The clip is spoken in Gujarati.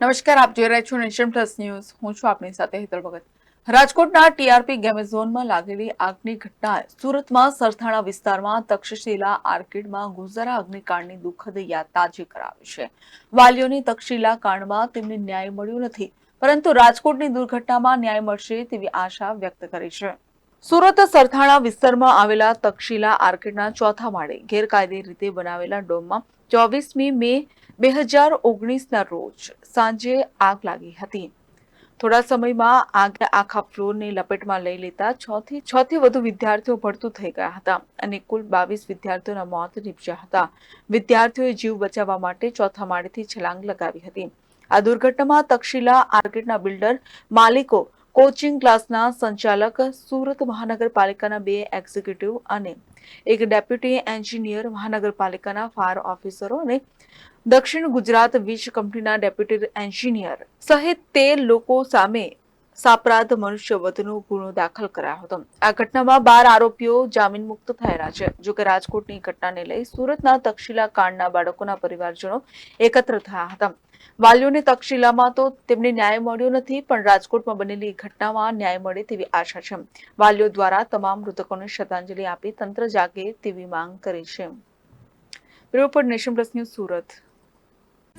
નમસ્કાર, આપ જોઈ રહ્યા છો નેશન પ્લસ ન્યૂઝ. હું છું આપની સાથે હેતલ ભગત. રાજકોટના ટીઆરપી ગેમ ઝોનમાં લાગેલી આગની ઘટનાએ સુરતમાં સરથાણા વિસ્તારમાં તક્ષશિલા આર્કેડમાં ગુજરા અગ્નિકાંડની દુઃખદ યાદ તાજી કરાવી છે. વાલીઓની તક્ષશિલા કાંડમાં તેમને ન્યાય મળ્યો નથી, પરંતુ રાજકોટની દુર્ઘટનામાં ન્યાય મળશે તેવી આશા વ્યક્ત કરી છે. સુરત સરથાણા વિસ્તારમાં આવેલા તક્ષશિલા આર્કેડના ચોથા માળે ગેરકાયદે રીતે બનાવેલા ડોમમાં ચોવીસમી મે બે હજાર ઓગણીસના રોજ સાંજે આગ લાગી હતી. થોડા સમયમાં આગે આખા ફ્લોરને લપેટમાં લઈ લેતા છથી થી વધુ વિદ્યાર્થીઓ ભળતું થઈ ગયા હતા અને કુલ બાવીસ વિદ્યાર્થીઓના મોત નીપજ્યા હતા. વિદ્યાર્થીઓએ જીવ બચાવવા માટે ચોથા માળેથી છલાંગ લગાવી હતી. આ દુર્ઘટનામાં તક્ષશિલા આર્કેડના બિલ્ડર માલિકો કોચિંગ ક્લાસના સંચાલક સુરત મહાનગરપાલિકાના બે એક્ઝિક્યુટિવ અને એક ડેપ્યુટી એન્જિનિયર મહાનગરપાલિકાના ફાયર ઓફિસરો અને દક્ષિણ ગુજરાત વીજ કંપનીના ડેપ્યુટી એન્જિનિયર સહિત તેર લોકો સામે સાપરાધ મનુષ્યવધનો ગુનો દાખલ કરાયો હતો. આ ઘટનામાં બાર આરોપીઓ જામીન મુક્ત થયેલા છે. જોકે રાજકોટની ઘટનાને લઈ સુરતના તક્ષશિલા કાંડના બાળકોના પરિવારજનો એકત્ર થયા હતા. વાલીઓને તક્ષશિલામાં તો તેમને ન્યાય મળ્યો નથી, પણ રાજકોટમાં બનેલી ઘટનામાં ન્યાય મળે તેવી આશા છે. વાલીઓ દ્વારા તમામ મૃતકોને શ્રદ્ધાંજલિ આપી તંત્ર જાગે તેવી માંગ કરી છે. સુરત.